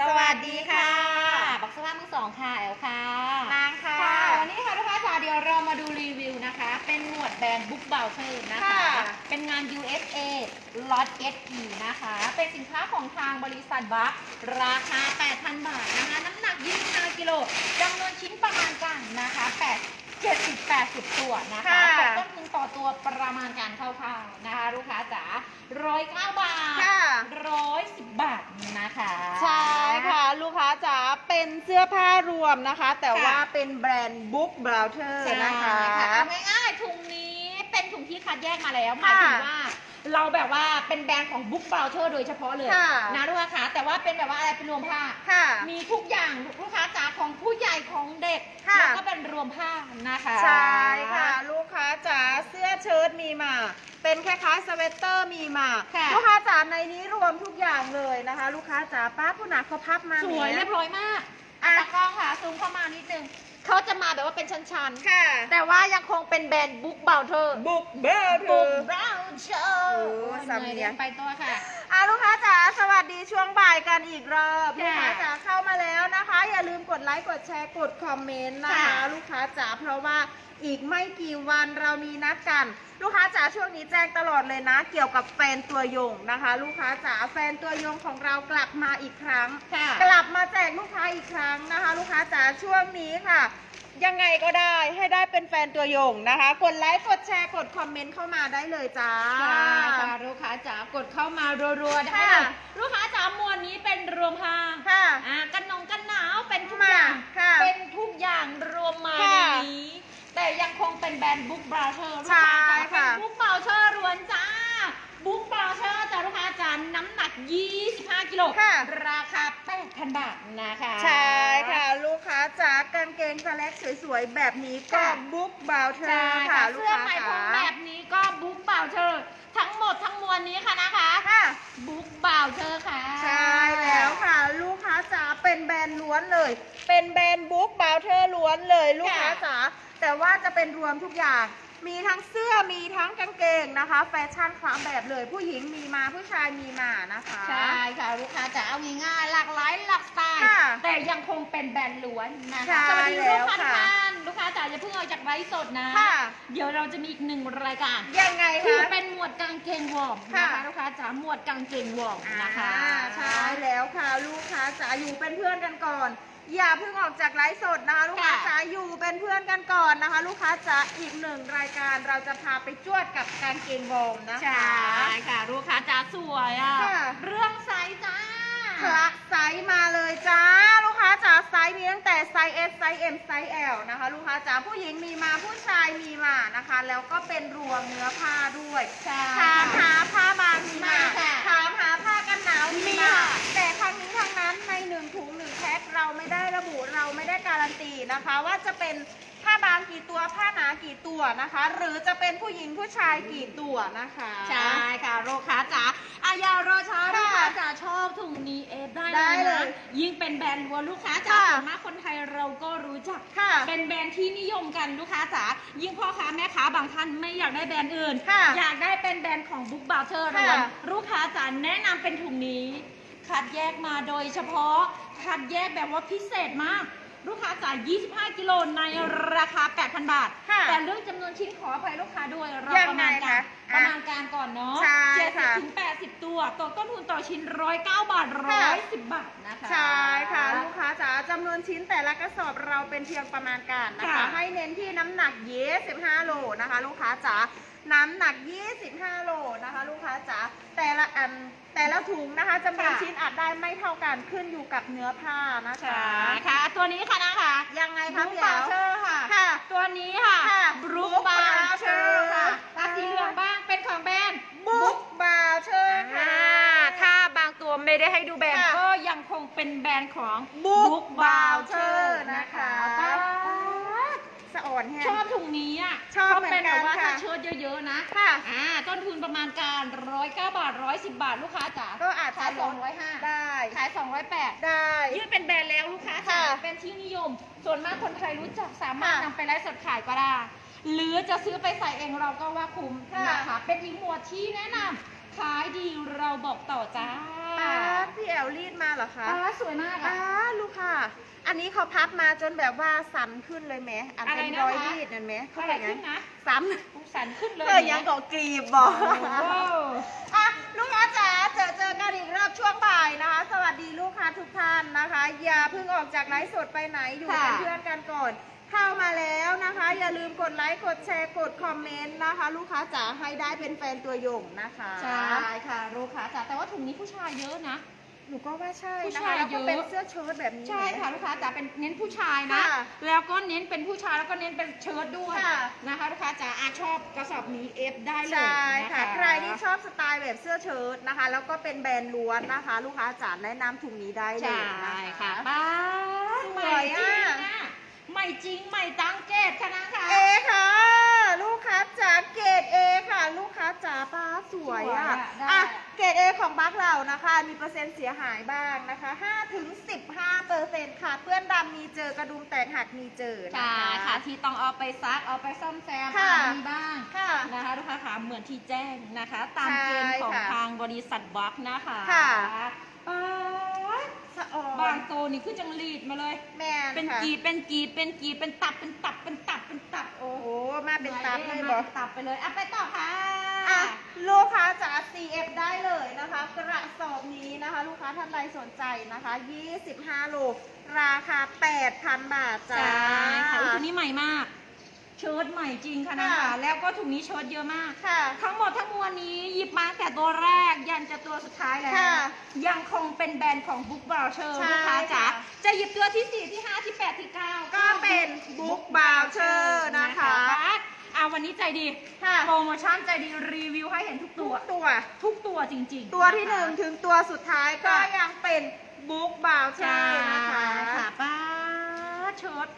สวัสดีค่ะ บักสว่ามือสองค่ะแอลค่ะนางค่ะ ค่ะ วันนี้ค่ะลูกค้าจ๋าเดี๋ยวเรามาดูรีวิวนะคะ เป็นหมวดแบรนด์บุ๊กเบลเทอร์นะคะ ค่ะเป็นงาน USA Lot SE นะคะ เป็นสินค้าของทางบริษัทบัคราคา 8,000 บาทนะคะ น้ำหนัก 25 กิโลจำนวนชิ้นประมาณกันนะคะ 8 70 80 ตัวนะคะค่ะตกต้นทุนต่อตัวประมาณการคร่าวๆนะคะ ลูกค้าจ๋า109 บาท ค่ะ110บา เป็นเสื้อผ้ารวมนะคะ แต่ค่ะ ว่าเป็นแบรนด์บุ๊กบราวเทอร์ใช่นะคะ เอาง่ายๆถุงนี้เป็นถุงที่คัดแยกมาแล้วหมายถึงว่า เราแบบว่าเป็นแบรนด์ของบุ๊กเบลเทอร์โดยเฉพาะเลยค่ะ นะลูกค้าคะแต่ว่าเป็นแบบว่าอะไรเป็นรวมผ้า ค่ะ มีทุกอย่างลูกค้าจ๋าของผู้ใหญ่ของเด็กค่ะ แล้วก็เป็นรวมผ้านะคะ ใช่ค่ะ ลูกค้าจ๋าเสื้อเชิ้ตมีมา เป็นคล้ายๆสเวตเตอร์มีมาค่ะ ลูกค้าจ๋าในนี้รวมทุกอย่างเลยนะคะ ลูกค้าจ๋าป้าผู้หนักเขาพับมาสวยแหมเรียบร้อยมากอะอะตากล้องค่ะซูมเข้ามานิดนึง เขาจะมาแบบว่าเป็นชั้นค่ะๆ แต่ว่ายังคงเป็นแบรนด์บุ๊กเบลเทอร์บุ๊กบราวเทอบุ๊กร์เบลเทอร์โอ้สำเนียง ไปตัวค่ะ อะลูกค้าจ๋าสวัสดีช่วงบ่าย กันอีกรอบค่ะลูกค้าจ๋าเข้ามาแล้วนะคะ อย่าลืมกดไลค์กดแชร์กดคอมเมนต์นะคะค่ะลูกค้าจ๋าเพราะว่าอีกไม่กี่วันเรามีนัดกัน ลูกค้าจ๋าช่วงนี้แจ้งตลอดเลยนะ เกี่ยวกับแฟนตัวยงนะคะ ลูกค้าจ๋าแฟนตัวยงของเรากลับมาอีกครั้งค่ะกลับมาแจกลูกค้าอีกครั้งนะคะ ลูกค้าจ๋าช่วงนี้ค่ะ ยังไงก็ได้ให้ได้เป็นแฟนตัวยงนะคะ กดไลค์กดแชร์กดคอมเมนต์เข้ามาได้เลยจ้า ใช่ค่ะลูกค้าจ๋ากดเข้ามารัวๆได้ค่ะเลยลูกค้าจ๋ามวลนี้เป็นรวมผ้าค่ะอ่ากันหนงกันหนาวเป็นทุกมาอย่างค่ะเป็นทุกอย่างรวมมาในค่ะนี้ แต่ยังคงเป็นแบรนด์บุ๊กบราเธอร์ลูกใช่ค้าจ๋าเป็ค่ะ นบุ๊กบราเธอร์ล้วนจ้าบุ๊กบราเธอร์จ้าลูกค้าจ๋าน้ำหนัก 25 กิโล ค่ะ ราคา 8,000 บาทนะคะใช่ค่ะ ลูกค้าจ๋ากางเกงสแล็กสวยๆ แบบนี้ก็ค่ะบุ๊กบาวเทอใช่ร์ค่ะค่ะลูกเสื้อค้าไหมพรจ๋า มแบบนี้ก็บุ๊กบราเธอร์ทั้งหมดทั้งมวลนี้ค่ะนะคะค่ะ บุ๊กบราเธอร์ค่ะ ใช่แล้วค่ะ ลูกค้าจ๋าเป็นแบรนด์ล้วนเลย เป็นแบรนด์บุ๊กบาวเทอร์ล้วนเลย ลูกค้าจ๋าแต่ว่าจะเป็นรวมทุกอย่าง มีทั้งเสื้อมีทั้งกางเกงนะคะ แฟชั่นคลาสแบบเลยผู้หญิงมีมาผู้ชายมีมานะคะ ใช่ค่ะลูกค้าจะเอาง่ายๆหลากหลายหลากสไตล์ค่ะแต่ยังคงเป็นแบรนด์ล้วนนะใช่คะสวัสดีแล้ลูกวค้าทุกค่ะ ท่านลูกค้าจ๋าอย่าเพิ่งออกจากไลฟ์สดนะ ค่ะ เดี๋ยวเราจะมีอีกหนึ่งรายการยังไงคือคะเป็นหมวดกางเกงวอร์มค่ะนะคะลูกค้าจ๋าหมวดกางเกงวอร์มนะคะ อ่าใช่แล้วค่ะลูกค้าจ๋าอยู่เป็นเพื่อนกันก่อน อย่าเพิ่งออกจากไลฟ์สดนะคะลูกค้าค่ะจ๋าอยู่เป็นเพื่อนกันก่อนนะคะ ลูกค้าจ๋าอีกหนึ่งรายการเราจะพาไปจวดกับการเกงวอร์มนะคะใช่ค่ะ ลูกค้าจ๋าสวยอะ ค่ะเรื่องไซส์จ้า คละไซส์มาเลยจ้าลูกค้าจ๋าไซส์มีตั้งแต่ไซส์ S ไซส์ M ไซส์ L นะคะ ลูกค้าจ๋าผู้หญิงมีมาผู้ชายมีมานะคะ แล้วก็เป็นรวมเนื้อผ้าด้วย ใช่ถา นตีนะคะ ว่าจะเป็นผ้าบางกี่ตัวผ้าหนากี่ตัวนะคะ หรือจะเป็นผู้หญิงผู้ชายกี่ตัวนะคะใช่ค่ะลูกค้าจ๋าอายารอช้าค่ะลูกค้าจ๋าชอบถุงนี้เอฟได้ได้เลยเลนะยยิ่งเป็นแบรนด์วัวลูกค้าจ๋าค่ะส่วนมากคนไทยเราก็รู้จัก ค่ะเป็นแบรนด์ที่นิยมกันลูกค้าจ๋ายิ่งพ่อค้าแม่ค้าบางท่านไม่อยากได้แบรนด์อื่น ค่ะอยากได้เป็นแบรนด์ของบุ๊กบาเทอร์ค่ะล้วนลูกค้าจ๋าแนะนำเป็นถุงนี้ คัดแยกมาโดยเฉพาะคัดแยกแบบว่าพิเศษมาก ลูกค้าจ่าย 25 กิโลในราคา 8,000 บาท ค่ะแต่เรื่องจำนวนชิ้นขออภัยลูกค้าด้วยเรายังประมาณไงการคะปอะระมาณการก่อนเนาะใช่ค่ะ70ถึง80ตัวตกต้นทุนต่อชิ้น 109 บาท110 บาทนะคะใช่ค่ะ ลูกค้าจ๋าจำนวนชิ้นแต่ละกระสอบเราเป็นเพียงประมาณการนะคะ ค่ะให้เน้นที่น้ำหนัก 25 โลนะคะ ลูกค้าจ๋า น้ำหนัก 25 โลนะคะ ลูกค้าจ๋าแต่ละอันแต่ละถุงนะคะจำนวนค่ะ ชิ้นอาจได้ไม่เท่ากันขึ้นอยู่กับเนื้อผ้านะคะใช่ค่ะ ตัวนี้ค่ะนะคะยังไงบคะรูพี่บาแอ๋ว เชอร์ค่ะ ค่ะ ตัวนี้ค่ะค่ะบรู Brook บาเชอร์ Boucher ค่ะค่ะตาสีเหลืองบ้างเป็นของแบรนด์ บุ๊กบาเชอร์ค่ะ อ่าถ้าบางตัวไม่ได้ให้ดูแบรนด์ค่ะ ก็ยังคงเป็นแบรนด์ของ Book Book Voucher Voucher นะคะป๊าดสะ อ่อนแฮชอบถุงนี้อะชอบเขาเป็นแบบว่าเหมือนกันถ้าค่ะเชิดเยอะๆนะค่ะอ่าต้นทุนประมาณการ109บาท110บาทลูกค้าจ๋าก็อาจจะขายลด205ได้ขาย208ได้ยื่นเป็นแบรนด์แล้วลูกค้าจ๋าค่ะเป็นที่นิยม ส่วนมากคนไทยรู้จักสามารถค่ะนำไปไลฟ์สดขายก็ได้ หรือจะซื้อไปใส่เองเราก็ว่าคุ้มค่ะนะคะ เป็นอีกหมวดที่แนะนำขายดีเราบอกต่อจ้าป้าพี่แอลรีดมาเหรอคะอ่าสวยมากอ่าอะลูกค่ะ อันนี้เขาพับมาจนแบบว่าสันขึ้นเลยไหมอันเป็นอะไรนะคะรอยรีดนั่นไหมเขาอะไรเรียกไงขึ้นนะสันผู้สันขึ้นเลยเออยังก็กรีบบอกโอ้โหอะลูกค้าจ๋าเจอเจอกันอีกรอบช่วงบ่ายนะคะ สวัสดีลูกค้าทุกท่านนะคะ อย่าเพิ่งออกจากไลฟ์สดไปไหนอยู่เป็นค่ะเพื่อนกันก่อน เข้ามาแล้วนะคะ อย่าลืมกดไลค์กดแชร์กดคอมเมนต์นะคะ ลูกค้าจ๋าให้ได้เป็นแฟนตัวยงนะคะใช่ค่ะลูกค้าจ๋าแต่ว่าถุงนี้ผู้ชายเยอะนะ หนูก็ว่าใช่ผู้นะชาคะยแล้วก็เยอะเป็นเสื้อเชิ้ตแบบนี้ใช่ค่ะลูกค้าจ๋าเป็นเน้นผู้ชายนะค่ะแล้วก็เน้นเป็นผู้ชายแล้วก็เน้นเป็นเชิ้ตด้วยค่ะนะคะ ลูกค้าจ๋าอาชอบกระสอบนี้เอฟได้เลยใช่นค่ะใครที่ชอบสไตล์แบบเสื้อเชิ้ตนะคะ แล้วก็เป็นแบรนด์ล้วนนะคะ ลูกค้าจ๋าแนะนำถุงนี้ได้เลใช่ยนะคะค่ะป้าสวยอะใหม่ จริงใหม่ตังเกตคณะค่ะเอค่ะ ลูกค้าจ๋าเกรดเอค่ะ ลูกค้าจ๋าป้าสวยอะสวยอะได้ อะเกรดเอของบัคเรานะคะ มีเปอร์เซ็นต์เสียหายบ้างนะคะ5ถึง15เปอร์เซ็นต์ค่ะ เพื่อนดำมีเจอกระดุมแตกหักมีเจอนะใช่คะ ค่ะ ที่ต้องเอาไปซัก เอาไปซ่อมแซมค่ะ อะมีบ้าง ค่ะ นะคะลูกค้าขาเหมือนที่แจ้งนะคะ ตามเกณฑ์ของใช่ค่ะทางบริษัทบล็อกนะคะค่ะป๊าดสะ ออนบางโตนี่คือจังลีดมาเลย แม่นเป็นค่ะกีบเป็นกีบเป็นกีบเป็นตับเป็นตับเป็นตับเป็นตับโอ้โอ้มาเป็นตับเลยมาบอกเป็นตับไปเลยอะไปต่อค่ะ อะลูกค้าจ๋า CF ได้เลยนะคะ กระสอบนี้นะคะ ลูกค้าท่านใดสนใจนะคะ 25 โล ราคา 8,000 บาทจ้า ใช่ค่ะอุ๊ยถุงนี้ใหม่มากเชิ้ตใหม่จริงค่ะนะค่ะ คะแล้วก็ถุงนี้เชิ้ตเยอะมาก ค่ะ ทั้งหมดทั้งมวลนี้หยิบมาตั้งแต่ตัวแรกยันจะตัวสุดท้ายแล้วค่ะยังคงเป็นแบรนด์ของ Book Voucher ใช่ลูกค้าจ๋าค่ะจะหยิบตัวที่ 4 ที่ 5 ที่ 8 ที่ 9 ก็เป็น Book Voucher นะคะ อะวันนี้ใจดี ค่ะโปรโมชั่นใจดีรีวิวให้เห็นทุกทุตัวกตัว ทุกตัวจริงๆตัวที่นะคะ1ถึงตัวสุดท้ายก็ค่ะยังเป็น Book Voucher ใช่นะคะ ค่ะป้าเชิ้ต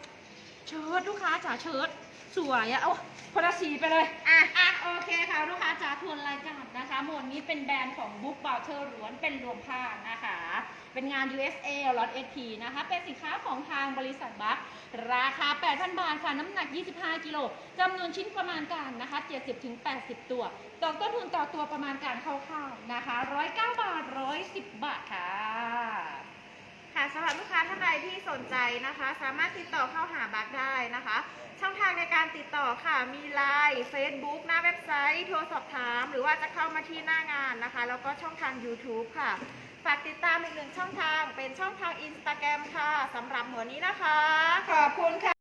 เชิ้ตลูกค้าจ๋าเชิ้ต สวยอะเอาคนละสีไปเลย อะ อะ โอเคค่ะ ลูกค้าจ๋าทวนรายการนะคะ หมวดนี้เป็นแบรนด์ของ Book b o u c h e r ล้วน เป็นรวมผ้านะคะ เป็นงาน USA ล็อต SP นะคะ เป็นสินค้าของทางบริษัทบัคราคา 8,000 บาทค่ะ น้ำหนัก 25 กิโลจำนวนชิ้นประมาณการนะคะ 70-80 ตัวตกต้นทุนต่อตัวประมาณการคร่าวๆนะคะ 109 บาท 110 บาทค่ะค่ะสำหรับลูกค้าท่านใดที่สนใจนะคะ สามารถติดต่อเข้าหาบัคได้นะคะ ค่ะ มีไลน์ Facebook หน้าเว็บไซต์ โทรสอบถาม หรือว่าจะเข้ามาที่หน้างานนะคะ แล้วก็ช่องทาง YouTube ค่ะ ฝากติดตามอีกหนึ่งช่องทางเป็นช่องทาง Instagram ค่ะสำหรับหมวดนี้นะคะ ขอบคุณค่ะ